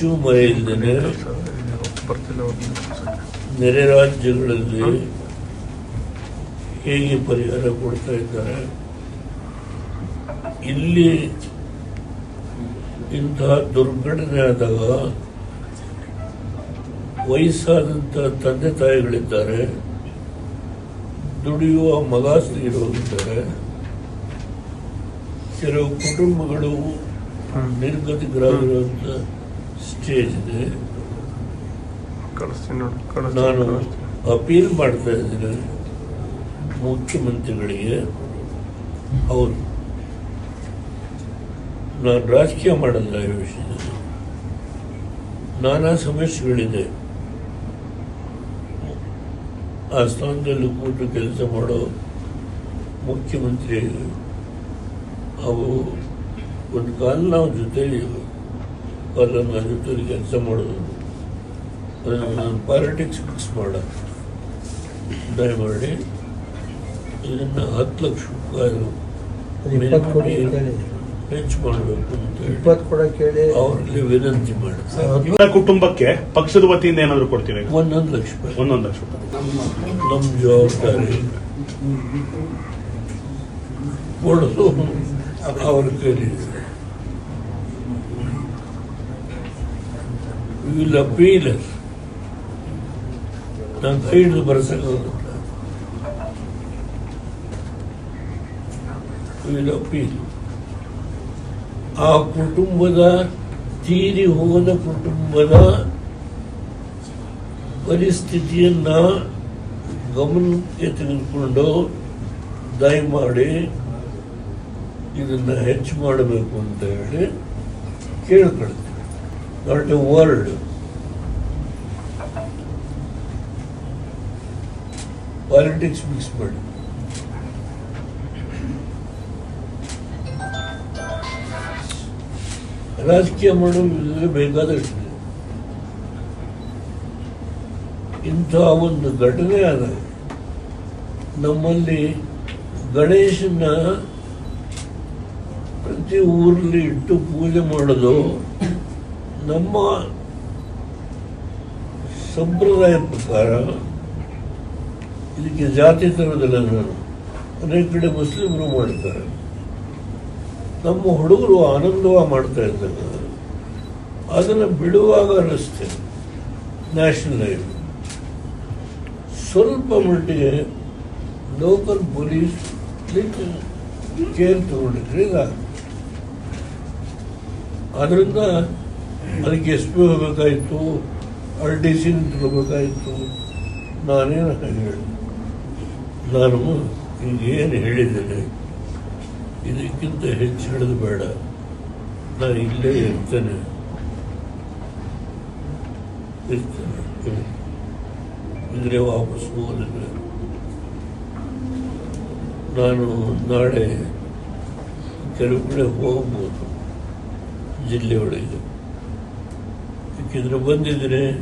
ಹೆಚ್ಚು ಮಳೆ ಇಲ್ಲದೆ ನೆರೆ ರಾಜ್ಯಗಳಲ್ಲಿ ಹೇಗೆ ಪರಿಹಾರ ಕೊಡ್ತಾ ಇದ್ದಾರೆ? ಇಲ್ಲಿ ಇಂತಹ ದುರ್ಘಟನೆ ಆದಾಗ ವಯಸ್ಸಾದಂತಹ ತಂದೆ ತಾಯಿಗಳಿದ್ದಾರೆ ದುಡಿಯುವ ಮಗಾಸ್ತಿರೋರಿದ್ದಾರೆ ಕೆಲವು ಕುಟುಂಬಗಳು ನಿರ್ಗತಿಕರಾಗಿರುವಂಥ ಸ್ಟೇಜ್ ಇದೆ ಕಳಿಸ್ತೀನಿ ನೋಡಿ ನಾನು ಕಳಿಸ್ತೀನಿ. ಅಪೀಲ್ ಮಾಡ್ತಾ ಇದ್ದೀನಿ ಮುಖ್ಯಮಂತ್ರಿಗಳಿಗೆ. ಅವರು ನಾನು ರಾಜಕೀಯ ಮಾಡಲ್ಲ ಈ ವಿಷಯದಲ್ಲಿ. ನಾನಾ ಸಮಸ್ಯೆಗಳಿದೆ. ಆ ಸ್ಥಾನದಲ್ಲಿ ಕೂತು ಕೆಲಸ ಮಾಡೋ ಮುಖ್ಯಮಂತ್ರಿ ಅವು ಒಂದು ಕಾಲ ನಾವು ಜೊತೆಲಿ ಕಾಲ ನಾವು ಕೆಲಸ ಮಾಡೋದು. ನಾನು ಪಾಲಿಟಿಕ್ಸ್ ಫಿಕ್ಸ್ ಮಾಡ. ದಯಮಾಡಿ ಇದನ್ನು ಹತ್ತು ಲಕ್ಷ ರೂಪಾಯಿ ಹೆಚ್ಚು ಮಾಡಬೇಕು ಅಂತ ಹೇಳಿ. ಇಪ್ಪತ್ತು ಕೂಡ ಕೇಳಿ. ಅವರಲ್ಲಿ ವಿನಂತಿ ಮಾಡಿ. ಇವರ ಕುಟುಂಬಕ್ಕೆ ಪಕ್ಷದ ವತಿಯಿಂದ ಏನಾದರೂ ಕೊಡ್ತೀವಿ ಒಂದೊಂದು ಲಕ್ಷ ರೂಪಾಯಿ. ಒಂದೊಂದು ಲಕ್ಷ ರೂಪಾಯಿ. ನಮ್ಮ ಜವಾಬ್ದಾರಿ. ಕೊಡೋದು ಅವ್ರ ಕೈಲಿ. ವಿಲ್ ಅಪೀಲ್ ನಾನು ಕೈ ಹಿಡಿದು ಬರ್ಸಕ್ಕಾಗಲ್ಲ ವಿಲ್ ಅಪೀಲ್ ಆ ಕುಟುಂಬದ, ತೀರಿ ಹೋದ ಕುಟುಂಬದ ಪರಿಸ್ಥಿತಿಯನ್ನ ಗಮನಕ್ಕೆ ತೆಗೆದುಕೊಂಡು ದಯಮಾಡಿ ಇದನ್ನ ಹೆಚ್ಚು ಮಾಡಬೇಕು ಅಂತ ಹೇಳಿ ಕೇಳ್ಕೊಳ್ತೀವಿ not the word politics mix ಮಾಡಿ ರಾಜಕೀಯ ಮಾಡೋದು ಬೇಕಾದಷ್ಟಿದೆ ಇಂಥ ಒಂದು ಘಟನೆ ಆದಾಗ ನಮ್ಮಲ್ಲಿ ಗಣೇಶನ ಪ್ರತಿ ಊರಲ್ಲಿ ಇಟ್ಟು ಪೂಜೆ ಮಾಡೋದು ನಮ್ಮ ಸಂಪ್ರದಾಯ ಪ್ರಕಾರ ಇದಕ್ಕೆ ಜಾತಿ ತರೋದಿಲ್ಲ ನಾನು. ಅನೇಕ ಕಡೆ ಮುಸ್ಲಿಮರು ಮಾಡ್ತಾರೆ. ನಮ್ಮ ಹುಡುಗರು ಆನಂದವ ಮಾಡ್ತಾ ಇದ್ದಾರೆ. ಅದನ್ನು ಬಿಡುವಾಗ ನ್ಯಾಷನಲ್ ಲೈಫ್ ಸ್ವಲ್ಪ ಮಟ್ಟಿಗೆ ಲೋಕಲ್ ಪೊಲೀಸ್ ಕೇರ್ ತಗೊಂಡಿದ್ರೆ ಅದರಿಂದ ಅದಕ್ಕೆ ಎಸ್ ಪಿ ಹೋಗಬೇಕಾಯಿತು ಆರ್ ಡಿ ಸಿ ತಗೋಬೇಕಾಯಿತು ನಾನೇನು ಹೇಳಿ? ನಾನು ಈಗ ಏನು ಹೇಳಿದ್ದೇನೆ? ಇದಕ್ಕಿಂತ ಹೆಚ್ಚು ಹೇಳೋದು ಬೇಡ. ನಾನು ಇಲ್ಲೇ ಇರ್ತೇನೆ. ಇರ್ತೇನೆ. ಇದ್ರೆ ವಾಪಸ್ ಹೋಗೋದಿಲ್ಲ. ನಾನು ನಾಳೆ ಕೆಲವು ಕಡೆ ಹೋಗ್ಬೋದು. 그들의 원대들의